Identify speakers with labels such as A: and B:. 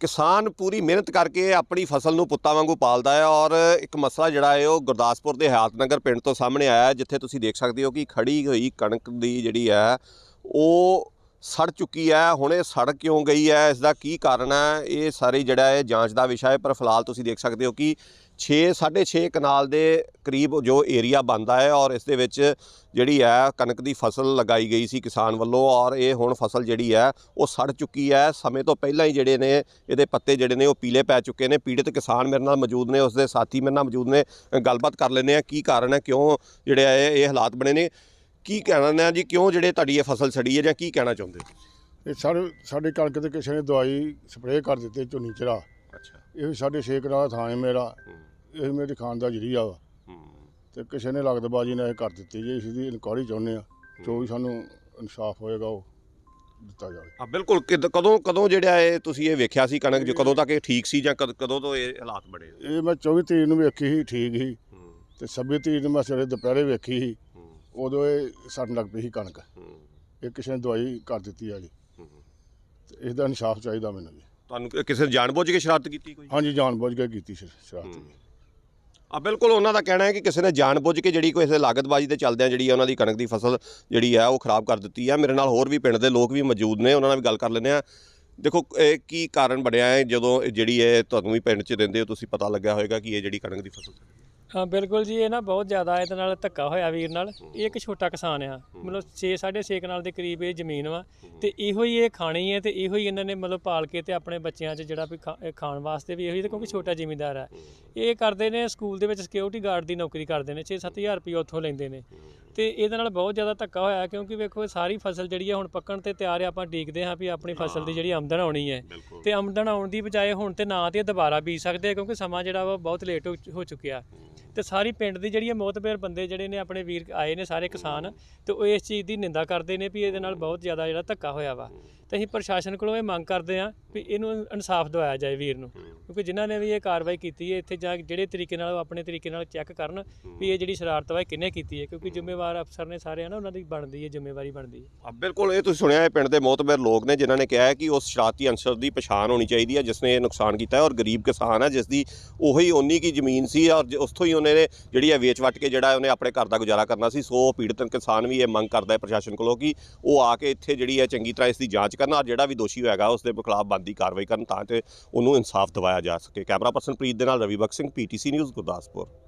A: ਕਿਸਾਨ ਪੂਰੀ ਮਿਹਨਤ ਕਰਕੇ ਆਪਣੀ ਫਸਲ ਨੂੰ ਪੁੱਤਾਂ ਵਾਂਗੂ ਪਾਲਦਾ ਹੈ ਔਰ ਇੱਕ ਮਸਲਾ ਜਿਹੜਾ ਹੈ ਉਹ ਗੁਰਦਾਸਪੁਰ ਦੇ ਹਯਾਤਨਗਰ ਪਿੰਡ ਤੋਂ ਸਾਹਮਣੇ ਆਇਆ ਜਿੱਥੇ ਤੁਸੀਂ ਦੇਖ ਸਕਦੇ ਹੋ ਕਿ ਖੜੀ ਹੋਈ ਕਣਕ ਦੀ ਜਿਹੜੀ ਹੈ, ਉਹ ਸੜ ਚੁੱਕੀ ਹੈ, ਹੁਣ ਇਹ ਸੜ ਕਿਉਂ ਗਈ ਹੈ, ਇਸ ਦਾ ਕੀ ਕਾਰਨ ਹੈ, ਇਹ ਸਾਰੀ ਜਿਹੜਾ ਹੈ ਜਾਂਚ ਦਾ ਵਿਸ਼ਾ ਹੈ, ਪਰ ਫਿਲਹਾਲ ਤੁਸੀਂ ਦੇਖ ਸਕਦੇ ਹੋ ਕਿ 6 6.5 ਕਨਾਲ ਦੇ ਕਰੀਬ ਜੋ ਏਰੀਆ ਬਣਦਾ ਹੈ ਔਰ ਇਸ ਦੇ ਵਿੱਚ ਜਿਹੜੀ ਹੈ ਕਣਕ ਦੀ ਫਸਲ ਲਗਾਈ ਗਈ ਸੀ ਕਿਸਾਨ ਵੱਲੋਂ ਔਰ ਇਹ ਹੁਣ ਫਸਲ ਜਿਹੜੀ ਹੈ ਉਹ ਸੜ ਚੁੱਕੀ ਹੈ। ਸਮੇਂ ਤੋਂ ਪਹਿਲਾਂ ਹੀ ਜਿਹੜੇ ਨੇ ਇਹਦੇ ਪੱਤੇ ਜਿਹੜੇ ਨੇ ਉਹ ਪੀਲੇ ਪੈ ਚੁੱਕੇ ਨੇ। ਪੀੜਤ ਕਿਸਾਨ ਮੇਰੇ ਨਾਲ ਮੌਜੂਦ ਨੇ ਉਸ ਦੇ ਸਾਥੀ ਮੇਰੇ ਨਾਲ ਮੌਜੂਦ ਨੇ, ਗੱਲਬਾਤ ਕਰ ਲੈਂਦੇ ਆ ਕੀ ਕਾਰਨ ਹੈ, ਕਿਉਂ ਜਿਹੜੇ ਆ ਇਹ ਹਾਲਾਤ ਬਣੇ ਨੇ। ਕੀ ਕਹਿਣਾ ਨੇ ਜੀ? ਕਿਉਂ ਜਿਹੜੇ ਤੁਹਾਡੀ ਇਹ ਫਸਲ ਸੜੀ ਹੈ ਜਾਂ ਕੀ ਕਹਿਣਾ ਚਾਹੁੰਦੇ?
B: ਇਹ ਸਾਡੇ ਸਾਡੇ ਕਣਕ ਤੇ ਕਿਸੇ ਨੇ ਦਵਾਈ ਸਪਰੇਅ ਕਰ ਦਿੱਤੀ ਝੋਨੀ ਚਰਾ
A: ਅੱਛਾ।
B: ਇਹ ਸਾਡੇ ਛੇ ਕਨਾਲ ਥਾਂ ਹੈ ਮੇਰਾ। ਇਹ ਮੇਰੀ ਖਾਨ ਦਾ ਜਰੀਆ ਵਾ। ਤੇ ਕਿਸੇ ਨੇ ਲਗਦਬਾਜੀ ਨਾਲ ਇਹ ਕਰ ਦਿੱਤੀ ਜੀ। ਇਸ ਦੀ ਇਨਕੁਆਰੀ ਚਾਹੁੰਦੇ ਆ। ਜੋ ਵੀ ਸਾਨੂੰ ਇਨਸਾਫ ਹੋਏਗਾ ਉਹ ਦਿੱਤਾ ਜਾਵੇ।
A: ਆ ਬਿਲਕੁਲ। ਕਿਦ- ਕਦੋਂ ਕਦੋਂ ਜਿਹੜਾ ਇਹ ਤੁਸੀਂ ਇਹ ਵੇਖਿਆ ਸੀ ਕਣਕ ਜੋ ਕਦੋਂ ਤੱਕ ਇਹ ਠੀਕ ਸੀ ਜਾਂ ਕਦ- ਕਦੋਂ ਤੋਂ ਇਹ ਹਾਲਾਤ ਬਣੇ
B: ਇਹ ਮੈਂ 24 ਤਰੀਕ ਨੂੰ ਵੇਖੀ ਸੀ ਠੀਕ ਸੀ। ਤੇ 26 ਤਰੀਕ ਨੂੰ ਮੈਂ ਸਵੇਰੇ ਦੁਪਹਿਰੇ ਵੇਖੀ ਸੀ। ਉਦੋਂ ਇਹ ਸੜਨ ਲੱਗ ਪਈ ਸੀ ਕਣਕ। ਇਹ ਕਿਸੇ ਨੇ ਦਵਾਈ ਕਰ ਦਿੱਤੀ ਜੀ। ਤੇ ਇਸ ਦਾ ਇਨਸਾਫ ਚਾਹੀਦਾ ਮੈਨੂੰ ਜੀ।
A: ਤੁਹਾਨੂੰ ਕਿ- ਕਿਸੇ ਨੇ ਜਾਣਬੁੱਝ ਕੇ ਸ਼ਰਾਰਤ ਕੀਤੀ ਕੋਈ?
B: ਹਾਂਜੀ ਜਾਣਬੁੱਝ ਕੇ ਕੀਤੀ ਸੀ ਸ਼ਰਾਰਤ ਜੀ।
A: ਆ ਬਿਲਕੁਲ ਉਹਨਾਂ ਦਾ ਕਹਿਣਾ ਹੈ ਕਿ ਕਿਸੇ ਨੇ ਜਾਣਬੁੱਝ ਕੇ ਜਿਹੜੀ ਕੋਈ ਇਸੇ ਲਾਗਤਬਾਜ਼ੀ ਤੇ ਚੱਲਦਿਆਂ ਜਿਹੜੀ ਹੈ ਉਹਨਾਂ ਦੀ ਕਣਕ ਦੀ ਫਸਲ ਜਿਹੜੀ ਹੈ ਉਹ ਖਰਾਬ ਕਰ ਦਿੱਤੀ ਹੈ ਮੇਰੇ ਨਾਲ ਹੋਰ ਵੀ ਪਿੰਡ ਦੇ ਲੋਕ ਵੀ ਮੌਜੂਦ ਨੇ ਉਹਨਾਂ ਨਾਲ ਵੀ ਗੱਲ ਕਰ ਲੈਂਦੇ ਆ ਦੇਖੋ ਇਹ ਕੀ ਕਾਰਨ ਬਣਿਆ ਹੈ? ਜਦੋਂ ਇਹ ਜਿਹੜੀ ਇਹ ਤੁਹਾਨੂੰ ਵੀ ਪਿੰਡ 'ਚ ਰਹਿੰਦੇ ਹੋ ਤੁਸੀਂ ਪਤਾ ਲੱਗਿਆ ਹੋਵੇਗਾ ਕਿ ਇਹ ਜਿਹੜੀ ਕਣਕ ਦੀ ਫਸਲ
C: ਹਾਂ ਬਿਲਕੁਲ ਜੀ ਇਹ ਨਾ ਬਹੁਤ ਜ਼ਿਆਦਾ ਇਹਦੇ ਨਾਲ ਧੱਕਾ ਹੋਇਆ ਵੀਰ ਨਾਲ। ਇਹ ਇੱਕ ਛੋਟਾ ਕਿਸਾਨ ਆ। ਮਤਲਬ 6 6.5 ਕਨਾਲ ਦੇ ਕਰੀਬ ਇਹ ਜ਼ਮੀਨ ਵਾ ਤੇ ਇਹੋ ਹੀ ਇਹ ਖਾਣੀ ਹੈ ਤੇ ਇਹੋ ਹੀ ਇਹਨਾਂ ਨੇ ਮਤਲਬ ਪਾਲ ਕੇ ਤੇ ਆਪਣੇ ਬੱਚਿਆਂ 'ਚ ਜਿਹੜਾ ਵੀ ਖਾਣ ਵਾਸਤੇ ਵੀ ਇਹੋ ਹੀ ਤੇ ਕਿਉਂਕਿ ਛੋਟਾ ਜ਼ਿਮੀਂਦਾਰ ਹੈ। ਇਹ ਕਰਦੇ ਨੇ ਸਕੂਲ ਦੇ ਵਿੱਚ ਸਿਕਿਉਰਿਟੀ ਗਾਰਡ ਦੀ ਨੌਕਰੀ ਕਰਦੇ ਨੇ 6-7000 ਰੁਪਏ ਉੱਥੋਂ ਲੈਂਦੇ ਨੇ। ਤੇ ਇਹਦੇ ਨਾਲ ਬਹੁਤ ਜ਼ਿਆਦਾ ਧੱਕਾ ਹੋਇਆ ਕਿਉਂਕਿ ਵੇਖੋ ਇਹ ਸਾਰੀ ਫਸਲ ਜਿਹੜੀ ਹੈ ਹੁਣ ਪੱਕਣ ਤੇ ਤਿਆਰ ਹੈ ਆਪਾਂ ਡੀਕਦੇ ਹਾਂ ਵੀ ਆਪਣੀ ਫਸਲ ਦੀ ਜਿਹੜੀ ਆਮਦਨ ਆਉਣੀ ਹੈ। ਤੇ ਆਮਦਨ ਆਉਣ ਦੀ ਬਜਾਏ ਹੁਣ ਤੇ ਨਾ ਤੇ ਦੁਬਾਰਾ ਬੀਜ ਸਕਦੇ ਆ ਕਿਉਂਕਿ ਸਮਾਂ ਜਿਹੜਾ ਵਾ ਬਹੁਤ ਲੇਟ ਹੋ ਹੋ ਚੁੱਕਿਆ। ਤੇ ਸਾਰੀ ਪਿੰਡ ਦੀ ਜਿਹੜੀ ਮੋਤਬੇਰ ਬੰਦੇ ਜਿਹੜੇ ਨੇ ਆਪਣੇ ਵੀਰ ਆਏ ਨੇ ਸਾਰੇ ਕਿਸਾਨ ਤੇ ਉਹ ਇਸ ਚੀਜ਼ ਦੀ ਨਿੰਦਾ ਕਰਦੇ ਨੇ ਵੀ ਇਹਦੇ ਨਾਲ ਬਹੁਤ ਜ਼ਿਆਦਾ ਜਿਹੜਾ ਧੱਕਾ ਹੋਇਆ ਵਾ। ਤੇ ਅਸੀਂ ਪ੍ਰਸ਼ਾਸਨ ਕੋਲੋਂ ਇਹ ਮੰਗ ਕਰਦੇ ਹਾਂ ਵੀ ਇਹਨੂੰ ਇਨਸਾਫ ਦਿਵਾਇਆ ਜਾਏ ਵੀਰ ਨੂੰ। ਕਿਉਂਕਿ ਜਿਨ੍ਹਾਂ ਨੇ ਵੀ ਇਹ ਕਾਰਵਾਈ ਕੀਤੀ ਹੈ ਇੱਥੇ ਜਾ ਜਿਹੜੇ ਤਰੀਕੇ ਨਾਲ ਉਹ ਆਪਣੇ ਤਰੀਕੇ ਨਾਲ ਚੈੱਕ ਕਰਨ ਵੀ ਇਹ ਜਿਹੜੀ ਸ਼ਰਾਰਤ ਵਾ ਕਿਹਨੇ ਕੀਤੀ ਹੈ। ਕਿਉਂਕਿ ਜ਼ਿੰਮੇਵਾਰ ਅਫਸਰ ਨੇ ਸਾਰੇ ਆ ਨਾ ਉਹਨਾਂ ਦੀ ਬਣਦੀ ਹੈ ਜ਼ਿੰਮੇਵਾਰੀ ਬਣਦੀ ਹੈ।
A: ਆ ਬਿਲਕੁਲ ਇਹ ਤੁਸੀਂ ਸੁਣਿਆ ਹੈ ਪਿੰਡ ਦੇ ਮੋਤਬਰ ਲੋਕ ਨੇ ਜਿਨ੍ਹਾਂ ਨੇ ਕਿਹਾ ਹੈ ਕਿ ਉਸ ਸ਼ਰਾਰਤੀ ਅੰਸਰ ਦੀ ਪਛਾਣ ਹੋਣੀ ਚਾਹੀਦੀ ਹੈ ਜਿਸ ਨੇ ਇਹ ਨੁਕਸਾਨ ਕੀਤਾ ਹੈ ਔਰ ਗਰੀਬ ਕਿਸਾਨ ਹੈ ਜਿਸ ਦੀ ਉਹੀ ਓਨੀ ਕੀ ਜ਼ਮੀਨ ਸੀ ਔਰ ਉਸ ਤੋਂ ਹੀ ਉਹਨੇ ਜਿਹੜੀ ਹੈ ਵੇਚ ਵਟ ਕੇ ਜਿਹੜਾ ਉਹਨੇ ਆਪਣੇ ਘਰ ਦਾ ਗੁਜ਼ਾਰਾ ਕਰਨਾ ਸੀ। ਸੋ ਪੀੜਤ ਕਿਸਾਨ ਵੀ ਇਹ ਮੰਗ ਕਰਦਾ ਹੈ ਪ੍ਰਸ਼ਾਸਨ ਕੋਲੋਂ ਕਿ ਉਹ ਆ ਕੇ ਇੱਥੇ ਜਿਹੜੀ ਹੈ ਚੰਗੀ ਤਰ੍ਹਾਂ ਇਸ ਦੀ ਜਾਂਚ ਕਰਨ ਔਰ ਜਿਹੜਾ ਵੀ ਦੋਸ਼ੀ ਹੋਏਗਾ ਉਸ ਦੇ ਖਿਲਾਫ ਬਣਦੀ ਕਾਰਵਾਈ ਕਰਨ ਤਾਂ ਕਿ ਉਹਨੂੰ ਇਨਸਾਫ ਦਿਵਾਇਆ ਜਾ ਸਕੇ। ਕੈਮਰਾ ਪਰਸਨ ਪ੍ਰੀਤ ਦੇ ਨਾਲ ਰਵੀ ਬਖਸ਼ ਸਿੰਘ ਪੀਟੀਸੀ ਨਿਊਜ਼, ਗੁਰਦਾਸਪੁਰ।